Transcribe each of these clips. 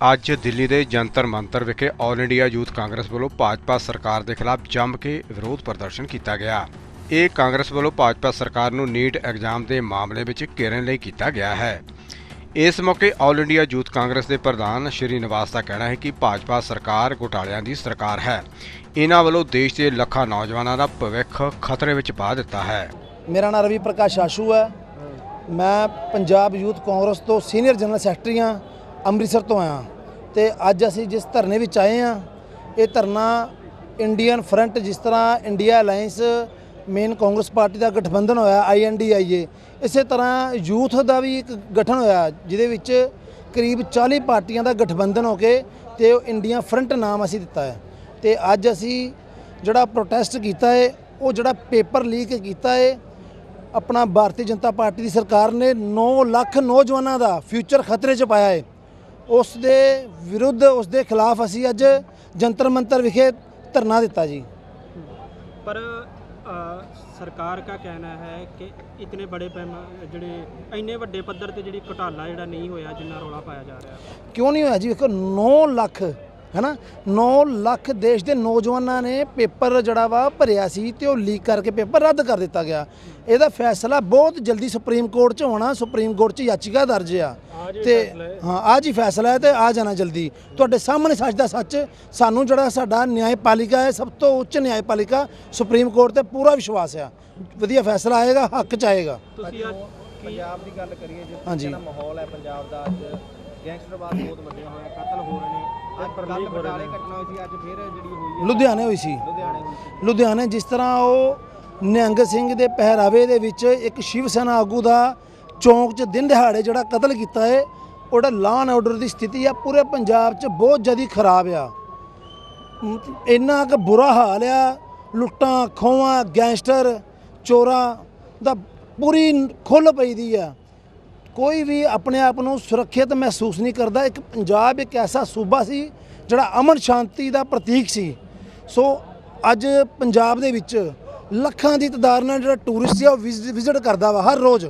ਅੱਜ ਦਿੱਲੀ ਦੇ ਜੰਤਰ ਮੰਤਰ ਵਿਖੇ ਆਲ ਇੰਡੀਆ ਯੂਥ ਕਾਂਗਰਸ ਵੱਲੋਂ ਭਾਜਪਾ ਸਰਕਾਰ ਦੇ ਖਿਲਾਫ ਜੰਮ ਕੇ ਵਿਰੋਧ ਪ੍ਰਦਰਸ਼ਨ ਕੀਤਾ ਗਿਆ। ਇਹ ਕਾਂਗਰਸ ਵੱਲੋਂ ਭਾਜਪਾ ਸਰਕਾਰ ਨੂੰ ਨੀਟ ਐਗਜ਼ਾਮ ਦੇ ਮਾਮਲੇ ਵਿੱਚ ਘੇਰਨ ਲਈ ਕੀਤਾ ਗਿਆ ਹੈ। ਇਸ ਮੌਕੇ ਆਲ ਇੰਡੀਆ ਯੂਥ ਕਾਂਗਰਸ ਦੇ ਪ੍ਰਧਾਨ ਸ਼੍ਰੀ ਨਿਵਾਸ ਦਾ ਕਹਿਣਾ ਹੈ ਕਿ ਭਾਜਪਾ ਸਰਕਾਰ ਘੁਟਾਲਿਆਂ ਦੀ ਸਰਕਾਰ ਹੈ। ਇਹਨਾਂ ਵੱਲੋਂ ਦੇਸ਼ ਦੇ ਲੱਖਾਂ ਨੌਜਵਾਨਾਂ ਦਾ ਭਵਿੱਖ ਖਤਰੇ ਵਿੱਚ ਪਾ ਦਿੱਤਾ ਹੈ। ਮੇਰਾ ਨਾਮ ਰਵੀ ਪ੍ਰਕਾਸ਼ ਆਸ਼ੂ ਹੈ। ਮੈਂ ਪੰਜਾਬ ਯੂਥ ਕਾਂਗਰਸ ਤੋਂ ਸੀਨੀਅਰ ਜਨਰਲ ਸੈਕਟਰੀ ਹਾਂ। ਅੰਮ੍ਰਿਤਸਰ ਤੋਂ ਆਇਆ। ਤੇ ਅੱਜ ਅਸੀਂ ਜਿਸ ਧਰਨੇ ਵਿੱਚ ਆਏ ਹਾਂ, ਇਹ ਧਰਨਾ ਇੰਡੀਅਨ ਫਰੰਟ ਜਿਸ ਤਰ੍ਹਾਂ India alliance main Congress party ਦਾ ਗਠਬੰਧਨ ਹੋਇਆ ਆਈਐਨਡੀਆਈਏ ਇਸੇ ਤਰ੍ਹਾਂ ਯੂਥ ਦਾ ਵੀ ਇੱਕ ਗਠਨ ਹੋਇਆ, ਜਿਹਦੇ ਵਿੱਚ ਕਰੀਬ 40 ਪਾਰਟੀਆਂ ਦਾ ਗਠਬੰਧਨ ਹੋ ਕੇ ਤੇ ਉਹ ਇੰਡੀਆ ਫਰੰਟ ਨਾਮ ਅਸੀਂ ਦਿੱਤਾ ਹੈ। ਤੇ ਅੱਜ ਅਸੀਂ ਜਿਹੜਾ ਪ੍ਰੋਟੈਸਟ ਕੀਤਾ ਹੈ, ਉਹ ਜਿਹੜਾ ਪੇਪਰ ਲੀਕ ਕੀਤਾ ਹੈ, ਆਪਣਾ ਭਾਰਤੀ ਜਨਤਾ ਪਾਰਟੀ ਦੀ ਸਰਕਾਰ ਨੇ 9 ਲੱਖ ਨੌਜਵਾਨਾਂ ਦਾ ਫਿਊਚਰ ਖਤਰੇ 'ਚ ਪਾਇਆ ਹੈ। ਉਸ ਦੇ ਵਿਰੁੱਧ ਉਸ ਦੇ ਖਿਲਾਫ ਅਸੀਂ ਅੱਜ ਜੰਤਰ ਮੰਤਰ ਵਿਖੇ ਧਰਨਾ ਦਿੱਤਾ ਜੀ। ਅ, ਸਰਕਾਰ ਦਾ ਕਹਿਣਾ ਹੈ ਕਿ ਇਤਨੇ ਬੜੇ ਜਿਹੜੇ ਇੰਨੇ ਵੱਡੇ ਪੱਧਰ ਤੇ ਜਿਹੜੀ ਘੁਟਾਲਾ ਜਿਹੜਾ ਨਹੀਂ ਹੋਇਆ ਜਿੰਨਾ ਰੌਲਾ ਪਾਇਆ ਜਾ ਰਿਹਾ। ਕਿਉਂ ਨਹੀਂ ਹੋਇਆ ਜੀ? ਵੇਖੋ 9 ਲੱਖ ਹੈਨਾ? 9 ਲੱਖ ਦੇਸ਼ ਦੇ ਨੌਜਵਾਨਾਂ ਨੇ ਪੇਪਰ ਜਿਹੜਾ ਵਾ ਭਰਿਆ ਸੀ ਤੇ ਉਹ ਲੀਕ ਕਰਕੇ ਪੇਪਰ ਰੱਦ ਕਰ ਦਿੱਤਾ ਗਿਆ। ਇਹਦਾ ਫੈਸਲਾ ਬਹੁਤ ਜਲਦੀ ਸੁਪਰੀਮ ਕੋਰਟ 'ਚ ਹੋਣਾ ਸੁਪਰੀਮ ਕੋਰਟ 'ਚ ਯਾਚੀਕਾ ਦਰਜ ਆ। ਤੇ ਹਾਂ। ਅੱਜ ਹੀ ਫੈਸਲਾ ਹੈ ਤੇ ਆ ਜਾਣਾ ਜਲਦੀ। ਤੁਹਾਡੇ ਸਾਹਮਣੇ ਸੱਚ ਦਾ ਸੱਚ ਸਾਨੂੰ ਜਿਹੜਾ ਸਾਡਾ ਨਿਆਂਪਾਲਿਕਾ ਹੈ ਸਭ ਤੋਂ ਉੱਚ ਨਿਆਂਪਾਲਿਕਾ ਸੁਪਰੀਮ ਕੋਰਟ ਤੇ ਪੂਰਾ ਵਿਸ਼ਵਾਸ ਆ। ਵਧੀਆ ਫੈਸਲਾ ਆਏਗਾ ਹੱਕ ਚ ਆਏਗਾ। ਤੁਸੀਂ ਅੱਜ ਪੰਜਾਬ ਦੀ ਗੱਲ ਕਰੀਏ। ਜਿਹੜਾ ਮਾਹੌਲ ਹੈ ਪੰਜਾਬ ਦਾ ਅੱਜ ਗੈਂਗਸਟਰਵਾਦ ਬਹੁਤ ਵੱਡਿਆ ਹੋਇਆ ਕਤਲ ਹੋ ਰਹੇ ਨੇ। ਅੱਜ ਕੱਲ ਬਟਾਲੇ ਘਟਨਾ ਹੋਈ ਸੀ ਅੱਜ ਫਿਰ ਜਿਹੜੀ ਹੋਈ ਹੈ। ਲੁਧਿਆਣੇ ਹੋਈ ਸੀ। ਲੁਧਿਆਣੇ ਹੋਈ ਸੀ। ਲੁਧਿਆਣੇ ਜਿਸ ਤਰ੍ਹਾਂ ਉਹ ਨਿਹੰਗ ਸਿੰਘ ਦੇ ਪਹਿਰਾਵੇ ਦੇ ਵਿੱਚ ਇੱਕ ਸ਼ਿਵ ਸੈਨਾ ਆਗੂ ਦਾ ਚੌਂਕ 'ਚ ਦਿਨ ਦਿਹਾੜੇ ਜਿਹੜਾ ਕਤਲ ਕੀਤਾ ਹੈ ਉਹਦਾ ਲਾਅ ਐਂਡ ਆਰਡਰ ਦੀ ਸਥਿਤੀ ਆ ਪੂਰੇ ਪੰਜਾਬ 'ਚ ਬਹੁਤ ਜ਼ਿਆਦਾ ਖਰਾਬ ਆ। ਇੰਨਾ ਕੁ ਬੁਰਾ ਹਾਲ ਆ ਲੁੱਟਾਂ ਖੋਵਾਂ ਗੈਂਗਸਟਰ ਚੋਰਾਂ ਦਾ ਪੂਰੀ ਖੁੱਲ ਪਈ ਦੀ ਆ। ਕੋਈ ਵੀ ਆਪਣੇ ਆਪ ਨੂੰ ਸੁਰੱਖਿਅਤ ਮਹਿਸੂਸ ਨਹੀਂ ਕਰਦਾ। ਇੱਕ ਪੰਜਾਬ ਇੱਕ ਐਸਾ ਸੂਬਾ ਸੀ ਜਿਹੜਾ ਅਮਨ ਸ਼ਾਂਤੀ ਦਾ ਪ੍ਰਤੀਕ ਸੀ। ਸੋ ਅੱਜ ਪੰਜਾਬ ਦੇ ਵਿੱਚ ਲੱਖਾਂ ਦੀ ਤਾਦਾਦ ਨਾਲ ਜਿਹੜਾ ਟੂਰਿਸਟ ਹੈ ਉਹ ਵਿਜ਼ਿਟ ਕਰਦਾ ਵਾ ਹਰ ਰੋਜ਼।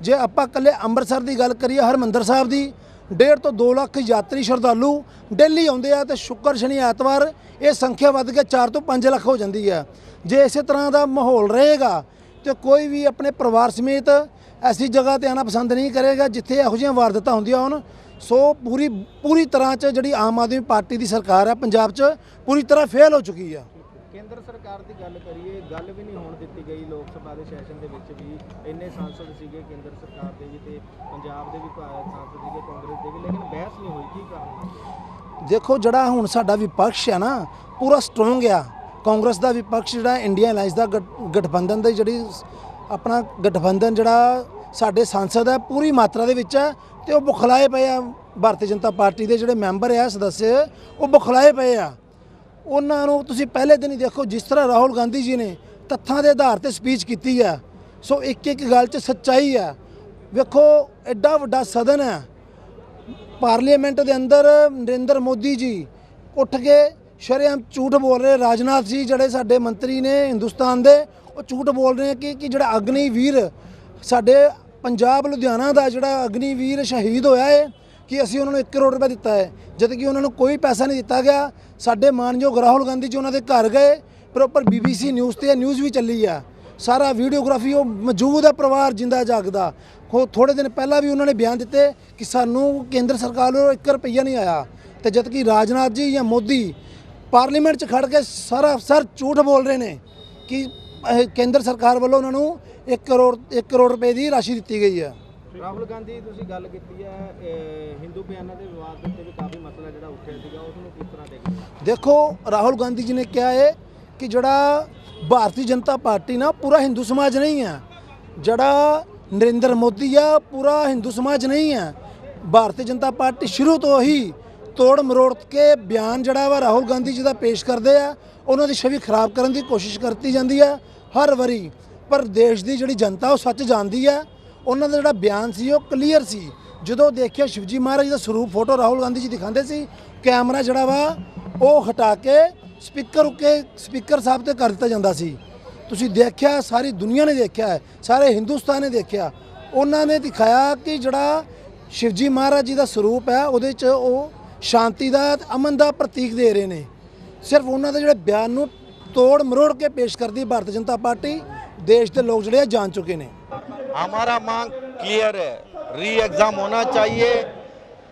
ਜੇ ਆਪਾਂ ਇਕੱਲੇ ਅੰਮ੍ਰਿਤਸਰ ਦੀ ਗੱਲ ਕਰੀਏ, ਹਰਮੰਦਰ ਸਾਹਿਬ ਦੀ, ਡੇਢ ਤੋਂ 2 ਲੱਖ ਯਾਤਰੀ ਸ਼ਰਧਾਲੂ ਡੇਲੀ ਆਉਂਦੇ ਆ ਤੇ ਸ਼ੁੱਕਰ ਸ਼ਨੀ ਐਤਵਾਰ ਇਹ ਸੰਖਿਆ ਵੱਧ ਕੇ 4 ਤੋਂ 5 ਲੱਖ ਹੋ ਜਾਂਦੀ ਹੈ ਜੇ ਇਸੇ ਤਰ੍ਹਾਂ ਦਾ ਮਾਹੌਲ ਰਹੇਗਾ ਤੇ ਕੋਈ ਵੀ ਆਪਣੇ ਪਰਿਵਾਰ ਸਮੇਤ ਐਸੀ ਜਗ੍ਹਾ ਤੇ ਆਣਾ ਪਸੰਦ ਨਹੀਂ ਕਰੇਗਾ ਜਿੱਥੇ ਇਹੋ ਜਿਹੀਆਂ ਵਾਰਦਾਤਾਂ ਹੁੰਦੀਆਂ ਹੋਣ। ਸੋ ਪੂਰੀ ਪੂਰੀ ਤਰ੍ਹਾਂ ਚ ਜਿਹੜੀ ਆਮ ਆਦਮੀ ਪਾਰਟੀ ਦੀ ਸਰਕਾਰ ਹੈ ਪੰਜਾਬ 'ਚ ਪੂਰੀ ਤਰ੍ਹਾਂ ਫੇਲ ਹੋ ਚੁੱਕੀ ਆ। ਕੇਂਦਰ ਸਰਕਾਰ ਦੀ ਗੱਲ ਕਰੀਏ ਗੱਲ ਵੀ ਨਹੀਂ ਹੋਣ ਦਿੱਤੀ ਗਈ ਲੋਕ ਸਭਾ ਦੇ ਸੈਸ਼ਨ ਦੇ ਵਿੱਚ ਵੀ। ਇੰਨੇ ਸਾਂਸਦ ਸੀਗੇ ਕੇਂਦਰ ਸਰਕਾਰ ਦੇ ਵੀ ਤੇ ਪੰਜਾਬ ਦੇ ਵੀ ਸਾਂਸਦ ਸੀਗੇ ਕਾਂਗਰਸ ਦੇ ਵੀ ਲੇਕਿਨ ਬਹਿਸ ਨਹੀਂ ਹੋਈ ਕੀ ਕਾਰਨ ਦੇਖੋ ਜਿਹੜਾ ਹੁਣ ਸਾਡਾ ਵਿਪਕਸ਼ ਹੈ ਨਾ ਪੂਰਾ ਸਟਰੋਂਗ ਆ। ਕਾਂਗਰਸ ਦਾ ਵਿਪਕਸ਼ ਜਿਹੜਾ ਇੰਡੀਆ ਅਲਾਈਅੰਸ ਦਾ ਗਠਬੰਧਨ ਦੀ ਜਿਹੜੀ ਆਪਣਾ ਗਠਬੰਧਨ ਜਿਹੜਾ ਸਾਡੇ ਸੰਸਦ ਹੈ, ਪੂਰੀ ਮਾਤਰਾ ਦੇ ਵਿੱਚ ਹੈ ਤੇ ਉਹ ਬੁਖਲਾਏ ਪਏ ਆ ਭਾਰਤੀ ਜਨਤਾ ਪਾਰਟੀ ਦੇ ਜਿਹੜੇ ਮੈਂਬਰ ਆ ਸਦੱਸਿਆ ਉਹ ਬੁਖਲਾਏ ਪਏ ਆ। ਉਹਨਾਂ ਨੂੰ ਤੁਸੀਂ ਪਹਿਲੇ ਦਿਨ ਹੀ ਦੇਖੋ, ਜਿਸ ਤਰ੍ਹਾਂ ਰਾਹੁਲ ਗਾਂਧੀ ਜੀ ਨੇ ਤੱਥਾਂ ਦੇ ਆਧਾਰ ਤੇ ਸਪੀਚ ਕੀਤੀ ਹੈ ਸੋ ਇੱਕ ਇੱਕ ਗੱਲ 'ਚ ਸੱਚਾਈ ਹੈ ਵੇਖੋ, ਐਡਾ ਵੱਡਾ ਸਦਨ ਹੈ ਪਾਰਲੀਮੈਂਟ ਦੇ ਅੰਦਰ ਨਰਿੰਦਰ ਮੋਦੀ ਜੀ ਉੱਠ ਕੇ ਸ਼ਰੇਆਮ ਝੂਠ ਬੋਲ ਰਹੇ ਰਾਜਨਾਥ ਜੀ ਜਿਹੜੇ ਸਾਡੇ ਮੰਤਰੀ ਨੇ ਹਿੰਦੁਸਤਾਨ ਦੇ, ਉਹ ਝੂਠ ਬੋਲ ਰਹੇ ਕਿ ਕਿ ਜਿਹੜਾ ਅਗਨੀ ਵੀਰ ਸਾਡੇ ਪੰਜਾਬ ਲੁਧਿਆਣਾ ਦਾ ਜਿਹੜਾ ਅਗਨੀ ਵੀਰ ਸ਼ਹੀਦ ਹੋਇਆ ਹੈ ਕਿ ਅਸੀਂ ਉਹਨਾਂ ਨੂੰ 1 ਕਰੋੜ ਰੁਪਏ ਦਿੱਤਾ ਹੈ ਜਦ ਕਿ ਉਹਨਾਂ ਨੂੰ ਕੋਈ ਪੈਸਾ ਨਹੀਂ ਦਿੱਤਾ ਗਿਆ। ਸਾਡੇ ਮਾਨਯੋਗ ਰਾਹੁਲ ਗਾਂਧੀ ਜੀ ਉਹਨਾਂ ਦੇ ਘਰ ਗਏ ਪ੍ਰੋਪਰ ਬੀਬੀਸੀ ਨਿਊਜ਼ ਤੇ ਨਿਊਜ਼ ਵੀ ਚੱਲੀ ਆ। ਸਾਰਾ ਵੀਡੀਓਗ੍ਰਾਫੀ ਉਹ ਮੌਜੂਦ ਹੈ ਪਰਿਵਾਰ ਜਿੰਦਾ ਜਾਗਦਾ। ਹੋ ਥੋੜੇ ਦਿਨ ਪਹਿਲਾਂ ਵੀ ਉਹਨਾਂ ਨੇ ਬਿਆਨ ਦਿੱਤੇ ਕਿ ਸਾਨੂੰ ਕੇਂਦਰ ਸਰਕਾਰ ਵੱਲੋਂ 1 ਰੁਪਈਆ ਨਹੀਂ ਆਇਆ। ਤੇ ਜਦ ਕਿ ਰਾਜਨਾਥ ਜੀ ਜਾਂ ਮੋਦੀ ਪਾਰਲੀਮੈਂਟ 'ਚ ਖੜ ਕੇ ਸਾਰਾ ਸਰ ਝੂਠ ਬੋਲ ਰਹੇ ਨੇ ਕਿ ਕੇਂਦਰ ਸਰਕਾਰ ਵੱਲੋਂ ਉਹਨਾਂ ਨੂੰ 1 ਕਰੋੜ 1 ਕਰੋੜ ਰੁਪਏ ਦੀ ਰਾਸ਼ੀ ਦਿੱਤੀ ਗਈ ਹੈ ਰਾਹੁਲ ਗਾਂਧੀ ਤੁਸੀਂ ਗੱਲ ਕੀਤੀ ਹੈ ਹਿੰਦੂ ਬਿਆਨਾਂ ਦੇ ਵਿਵਾਦ ਦੇ ਉੱਤੇ ਵੀ ਕਾਫੀ ਮਸਲਾ ਜਿਹੜਾ ਉੱਠਿਆ ਸੀਗਾ ਉਸ ਨੂੰ ਕਿਸ ਤਰ੍ਹਾਂ ਦੇਖਦੇ? ਦੇਖੋ ਰਾਹੁਲ ਗਾਂਧੀ ਜੀ ਨੇ ਕਿਹਾ ਹੈ ਕਿ ਜਿਹੜਾ ਭਾਰਤੀ ਜਨਤਾ ਪਾਰਟੀ ਨਾ ਪੂਰਾ ਹਿੰਦੂ ਸਮਾਜ ਨਹੀਂ ਹੈ ਜਿਹੜਾ ਨਰਿੰਦਰ ਮੋਦੀ ਆ ਪੂਰਾ ਹਿੰਦੂ ਸਮਾਜ ਨਹੀਂ ਹੈ ਭਾਰਤੀ ਜਨਤਾ ਪਾਰਟੀ ਸ਼ੁਰੂ ਤੋਂ ਹੀ ਤੋੜ ਮਰੋੜ ਕੇ ਬਿਆਨ ਜਿਹੜਾ ਵਾ ਰਾਹੁਲ ਗਾਂਧੀ ਜੀ ਦਾ ਪੇਸ਼ ਕਰਦੇ ਆ, ਉਹਨਾਂ ਦੀ ਛਵੀ ਖਰਾਬ ਕਰਨ ਦੀ ਕੋਸ਼ਿਸ਼ ਕਰਤੀ ਜਾਂਦੀ ਹੈ ਹਰ ਵਾਰੀ। ਪਰ ਦੇਸ਼ ਦੀ ਜਿਹੜੀ ਜਨਤਾ, ਉਹ ਸੱਚ ਜਾਣਦੀ ਹੈ ਉਹਨਾਂ ਦਾ ਜਿਹੜਾ ਬਿਆਨ ਸੀ, ਉਹ ਕਲੀਅਰ ਸੀ। ਜਦੋਂ ਦੇਖਿਆ ਸ਼ਿਵਜੀ ਮਹਾਰਾਜ ਦਾ ਸਰੂਪ ਫੋਟੋ ਰਾਹੁਲ ਗਾਂਧੀ ਜੀ ਦਿਖਾਉਂਦੇ ਸੀ, ਕੈਮਰਾ ਜਿਹੜਾ ਵਾ, ਉਹ ਹਟਾ ਕੇ ਸਪੀਕਰ ਉੱਕੇ ਸਪੀਕਰ ਸਾਹਿਬ ਤੇ ਕਰ ਦਿੱਤਾ ਜਾਂਦਾ ਸੀ। ਤੁਸੀਂ ਦੇਖਿਆ, ਸਾਰੀ ਦੁਨੀਆ ਨੇ ਦੇਖਿਆ, ਸਾਰੇ ਹਿੰਦੁਸਤਾਨ ਨੇ ਦੇਖਿਆ। ਉਹਨਾਂ ਨੇ ਦਿਖਾਇਆ ਕਿ ਜਿਹੜਾ ਸ਼ਿਵਜੀ ਮਹਾਰਾਜ ਜੀ ਦਾ ਸਰੂਪ ਹੈ, ਉਹਦੇ 'ਚ ਉਹ ਸ਼ਾਂਤੀ ਦਾ ਤੇ ਅਮਨ ਦਾ ਪ੍ਰਤੀਕ ਦੇ ਰਹੇ ਨੇ ਸਿਰਫ ਉਹਨਾਂ ਦੇ ਜਿਹੜੇ ਬਿਆਨ ਨੂੰ ਤੋੜ ਮਰੋੜ ਕੇ ਪੇਸ਼ ਕਰਦੀ ਭਾਰਤੀ ਜਨਤਾ ਪਾਰਟੀ ਦੇਸ਼ ਦੇ ਲੋਕ ਜਿਹੜੇ ਆ ਜਾਣ ਚੁੱਕੇ ਨੇ हमारा मांग क्लियर है री एग्जाम होना चाहिए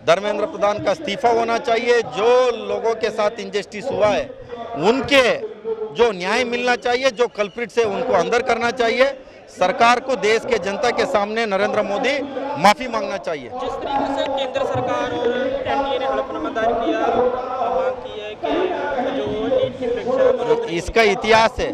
धर्मेंद्र प्रधान का इस्तीफा होना चाहिए जो लोगों के साथ इंजस्टिस हुआ है उनके जो न्याय मिलना चाहिए जो कल्प्रिट से उनको अंदर करना चाहिए सरकार को देश के जनता के सामने नरेंद्र मोदी माफ़ी मांगना चाहिए। जिस तरीके से केंद्र सरकार और एनडीए ने हलफनामा दायर किया मांग की है कि जो नीट की परीक्षा इसका इतिहास है।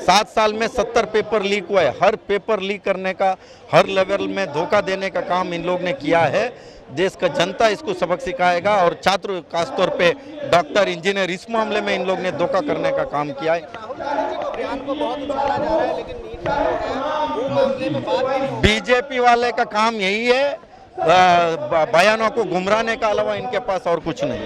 सात साल में सत्तर पेपर लीक हुआ है। हर पेपर लीक करने का हर लेवल में धोखा देने का काम इन लोग ने किया है। देश का जनता इसको सबक सिखाएगा और छात्र खासतौर पे डॉक्टर इंजीनियर इस मामले में इन लोग ने धोखा करने का काम किया है। राहुल गांधी जी के बयान को बहुत उछाला जा रहा है लेकिन नीट का जो है वो मामले में बात भी नहीं हो बीजेपी वाले का काम यही है अ, ब- बयानों को गुमराने का अलावा इनके पास और कुछ नहीं